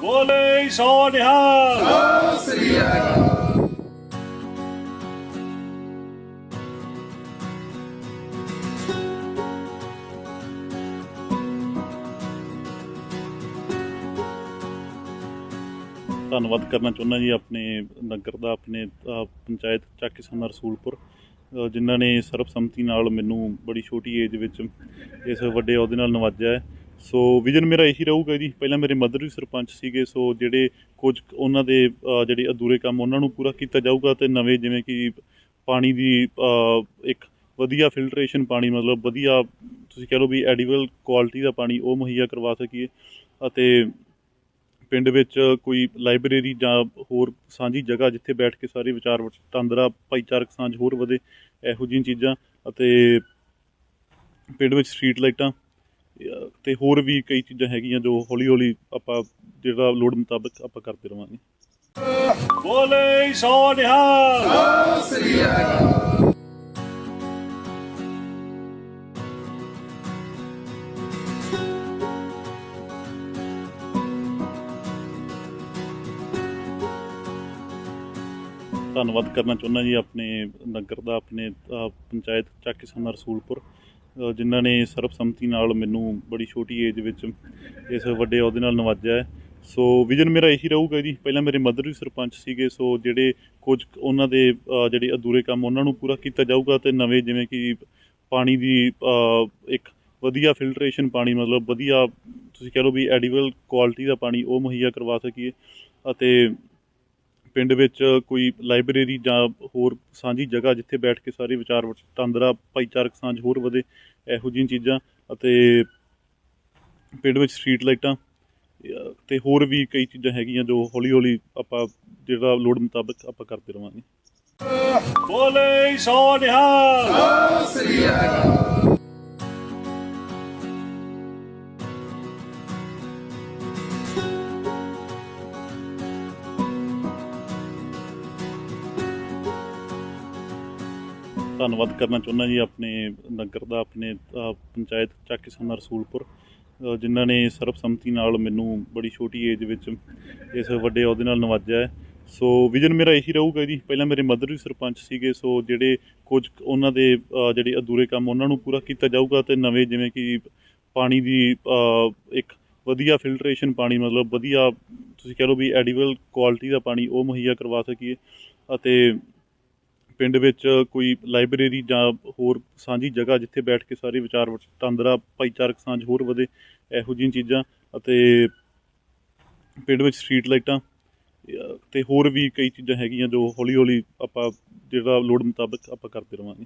ਬੋਲੇ ਸੋ ਨਿਹਾਲ। ਧੰਨਵਾਦ ਕਰਨਾ ਚਾਹੁੰਦਾ ਜੀ ਆਪਣੇ ਨਗਰ ਦਾ, ਆਪਣੇ ਪੰਚਾਇਤ ਚੱਕ ਕਿਸਾਨਾ ਰਸੂਲਪੁਰ ਜਿਨ੍ਹਾਂ ਨੇ ਸਰਬਸੰਮਤੀ ਨਾਲ ਮੈਨੂੰ ਬੜੀ ਛੋਟੀ ਏਜ ਵਿੱਚ ਇਸ ਵੱਡੇ ਅਹੁਦੇ ਨਾਲ ਨਵਾਜਿਆ ਹੈ। ਸੋ ਵਿਜ਼ਨ ਮੇਰਾ ਇਹੀ ਰਹੂਗਾ ਜੀ। ਪਹਿਲਾਂ ਮੇਰੇ ਮਦਰ ਵੀ ਸਰਪੰਚ ਸੀਗੇ ਸੋ ਜਿਹੜੇ ਕੁਝ ਉਹਨਾਂ ਦੇ ਜਿਹੜੇ ਅਧੂਰੇ ਕੰਮ ਉਹਨਾਂ ਨੂੰ ਪੂਰਾ ਕੀਤਾ ਜਾਊਗਾ ਤੇ ਨਵੇਂ ਜਿਵੇਂ ਕਿ ਪਾਣੀ ਦੀ ਇੱਕ ਵਧੀਆ ਫਿਲਟਰੇਸ਼ਨ ਪਾਣੀ, ਮਤਲਬ ਵਧੀਆ ਤੁਸੀਂ ਕਹਿ ਲਓ ਵੀ ਐਡੀਬਲ ਕੁਆਲਿਟੀ ਦਾ ਪਾਣੀ ਉਹ ਮੁਹੱਈਆ ਕਰਵਾ ਸਕੀਏ ਅਤੇ ਪਿੰਡ ਵਿੱਚ ਕੋਈ ਲਾਇਬ੍ਰੇਰੀ ਜਾਂ ਹੋਰ ਸਾਂਝੀ ਜਗ੍ਹਾ ਜਿੱਥੇ ਬੈਠ ਕੇ ਸਾਰੇ ਵਿਚਾਰ ਵਟਾਂਦਰਾ ਭਾਈਚਾਰਕ ਸਾਂਝ ਹੋਰ ਵਧੇ, ਇਹੋ ਜਿਹੀਆਂ ਚੀਜ਼ਾਂ ਅਤੇ ਪਿੰਡ ਵਿੱਚ ਸਟਰੀਟ ਲਾਈਟਾਂ ਤੇ ਹੋਰ ਵੀ ਕਈ ਚੀਜ਼ਾਂ ਹੈਗੀਆਂ ਜੋ ਹੌਲੀ ਹੌਲੀ ਆਪਾਂ ਜਿਹੜਾ ਲੋੜ ਮੁਤਾਬਕ ਆਪਾਂ ਕਰਦੇ ਰਵਾਂਗੇ। ਬੋਲੇ ਸੋ ਨਿਹਾਲ। ਧੰਨਵਾਦ ਕਰਨਾ ਚਾਹੁੰਦਾ ਜੀ ਆਪਣੇ ਨਗਰ ਦਾ, ਆਪਣੇ ਪੰਚਾਇਤ ਚੱਕ ਕਿਸਾਨਾ ਰਸੂਲਪੁਰ। ਜਿਨ੍ਹਾਂ ਨੇ ਸਰਬਸੰਮਤੀ ਨਾਲ ਮੈਨੂੰ ਬੜੀ ਛੋਟੀ ਏਜ ਵਿੱਚ ਇਸ ਵੱਡੇ ਅਹੁਦੇ ਨਾਲ ਨਵਾਜਿਆ ਹੈ। ਸੋ ਵਿਜ਼ਨ ਮੇਰਾ ਇਹੀ ਰਹੂਗਾ ਜੀ। ਪਹਿਲਾਂ ਮੇਰੇ ਮਦਰ ਵੀ ਸਰਪੰਚ ਸੀਗੇ ਸੋ ਜਿਹੜੇ ਕੁਝ ਉਹਨਾਂ ਦੇ ਜਿਹੜੇ ਅਧੂਰੇ ਕੰਮ ਉਹਨਾਂ ਨੂੰ ਪੂਰਾ ਕੀਤਾ ਜਾਊਗਾ ਤੇ ਨਵੇਂ ਜਿਵੇਂ ਕਿ ਪਾਣੀ ਦੀ ਇੱਕ ਵਧੀਆ ਫਿਲਟਰੇਸ਼ਨ ਪਾਣੀ, ਮਤਲਬ ਵਧੀਆ ਤੁਸੀਂ ਕਹਿ ਲਓ ਵੀ ਐਡੀਬਲ ਕੁਆਲਿਟੀ ਦਾ ਪਾਣੀ ਉਹ ਮੁਹੱਈਆ ਕਰਵਾ ਸਕੀਏ ਅਤੇ ਪਿੰਡ ਵਿੱਚ ਕੋਈ ਲਾਇਬ੍ਰੇਰੀ ਜਾਂ ਹੋਰ ਸਾਂਝੀ ਜਗ੍ਹਾ ਜਿੱਥੇ ਬੈਠ ਕੇ ਸਾਰੇ ਵਿਚਾਰ ਵਟਾਂਦਰਾ ਭਾਈਚਾਰਕ ਸਾਂਝ ਹੋਰ ਵਧੇ ਇਹੋ ਜਿਹੀਆਂ ਚੀਜ਼ਾਂ ਅਤੇ ਪਿੰਡ ਵਿੱਚ ਸਟਰੀਟ ਲਾਈਟਾਂ ਤੇ ਹੋਰ ਵੀ ਕਈ ਚੀਜ਼ਾਂ ਹੈਗੀਆਂ ਜੋ ਹੌਲੀ ਹੌਲੀ ਆਪਾਂ ਜਿਹੜਾ ਲੋੜ ਮੁਤਾਬਕ ਆਪਾਂ ਕਰਦੇ ਰਵਾਂਗੇ। ਬੋਲੇ ਸੋ ਨਿਹਾਲ। ਧੰਨਵਾਦ ਕਰਨਾ ਚਾਹੁੰਦਾ ਜੀ ਆਪਣੇ ਨਗਰ ਦਾ, ਆਪਣੇ ਪੰਚਾਇਤ ਚੱਕ ਰਸੂਲਪੁਰ ਜਿਨ੍ਹਾਂ ਨੇ ਸਰਬਸੰਮਤੀ ਨਾਲ ਮੈਨੂੰ ਬੜੀ ਛੋਟੀ ਏਜ ਵਿੱਚ ਇਸ ਵੱਡੇ ਅਹੁਦੇ ਨਾਲ ਨਵਾਜਿਆ ਹੈ। ਸੋ ਵਿਜ਼ਨ ਮੇਰਾ ਇਹੀ ਰਹੂਗਾ ਜੀ। ਪਹਿਲਾਂ ਮੇਰੇ ਮਦਰ ਵੀ ਸਰਪੰਚ ਸੀਗੇ ਸੋ ਜਿਹੜੇ ਕੁਝ ਉਹਨਾਂ ਦੇ ਜਿਹੜੇ ਅਧੂਰੇ ਕੰਮ ਉਹਨਾਂ ਨੂੰ ਪੂਰਾ ਕੀਤਾ ਜਾਊਗਾ ਤੇ ਨਵੇਂ ਜਿਵੇਂ ਕਿ ਪਾਣੀ ਦੀ ਇੱਕ ਵਧੀਆ ਫਿਲਟਰੇਸ਼ਨ ਪਾਣੀ, ਮਤਲਬ ਵਧੀਆ ਤੁਸੀਂ ਕਹਿ ਲਓ ਵੀ ਐਡੀਬਲ ਕੁਆਲਿਟੀ ਦਾ ਪਾਣੀ ਉਹ ਮੁਹੱਈਆ ਕਰਵਾ ਸਕੀਏ ਅਤੇ ਪਿੰਡ ਵਿੱਚ ਕੋਈ ਲਾਇਬ੍ਰੇਰੀ ਜਾਂ ਹੋਰ ਸਾਂਝੀ ਜਗ੍ਹਾ ਜਿੱਥੇ ਬੈਠ ਕੇ ਸਾਰੇ ਵਿਚਾਰ ਵਟਾਂਦਰਾ ਭਾਈਚਾਰਕ ਸਾਂਝ ਹੋਰ ਵਧੇ, ਇਹੋ ਜਿਹੀਆਂ ਚੀਜ਼ਾਂ ਅਤੇ ਪਿੰਡ ਵਿੱਚ ਸਟਰੀਟ ਲਾਈਟਾਂ, ਅਹ, ਤੇ ਹੋਰ ਵੀ ਕਈ ਚੀਜ਼ਾਂ ਹੈਗੀਆਂ ਜੋ ਹੌਲੀ ਹੌਲੀ ਆਪਾਂ, ਜਿਹੜਾ ਲੋੜ ਮੁਤਾਬਕ ਆਪਾਂ ਕਰਦੇ ਰਵਾਂਗੇ।